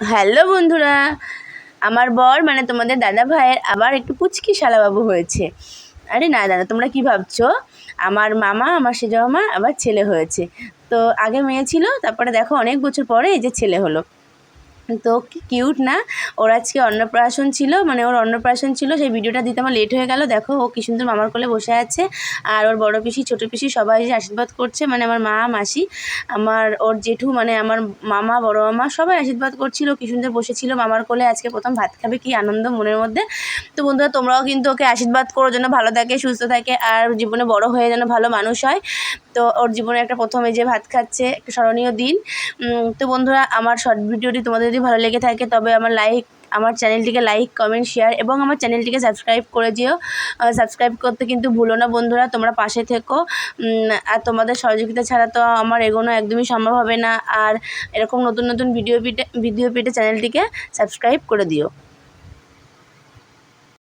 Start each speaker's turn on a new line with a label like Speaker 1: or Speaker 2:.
Speaker 1: Hello বন্ধুরা, আমার বর মানে তোমাদের দাদা ভাইয়ের আবার একটু পুচকি শালাবাবু হয়েছে। আরে না দাদা, তোমরা কি ভাবছ? আমার মামা, আমার সেজামা মামা আবার ছেলে হয়েছে। তো আগে মেয়ে ছিল, তারপরে দেখো অনেক বছর পরে এই যে ছেলে হলো। তো কিউট না? ওর আজকে অন্নপ্রাশন ছিল মানে ওর অন্নপ্রাশন ছিল, সেই ভিডিওটা দিতে আমার লেট হয়ে গেল। দেখো, ও কি সুন্দর মামার কোলে বসে আছে। আর ওর বড় পিসি, ছোটো পিসি সবাই আশীর্বাদ করছে মানে আমার মা, মাসি। আমার, ওর জেঠু মানে আমার মামা, বড় মামা সবাই আশীর্বাদ করছিল, কি সুন্দর বসেছিল মামার কোলে। আজকে প্রথম ভাত খাবে, কি আনন্দ মনের মধ্যে। তো বন্ধুরা, তোমরাও কিন্তু ওকে আশীর্বাদ করো যেন ভালো থাকে, সুস্থ থাকে, আর জীবনে বড় হয়ে যেন ভালো মানুষ হয়। তো ওর জীবনে একটা প্রথম যে ভাত খাচ্ছে, একটা স্মরণীয় দিন। তো বন্ধুরা, আমার শর্ট ভিডিওটি তোমাদের যদি ভালো লেগে থাকে, তবে আমার লাইক, আমার চ্যানেলটিকে লাইক, কমেন্ট, শেয়ার এবং আমার চ্যানেলটিকে সাবস্ক্রাইব করে দিও। সাবস্ক্রাইব করতে কিন্তু ভুলো না বন্ধুরা, তোমরা পাশে থেকো। আর তোমাদের সহযোগিতা ছাড়া তো আমার এগোনো একদমই সম্ভব হবে না। আর এরকম নতুন নতুন ভিডিও পেতে ভিডিও পেতে চ্যানেলটিকে সাবস্ক্রাইব করে দিও।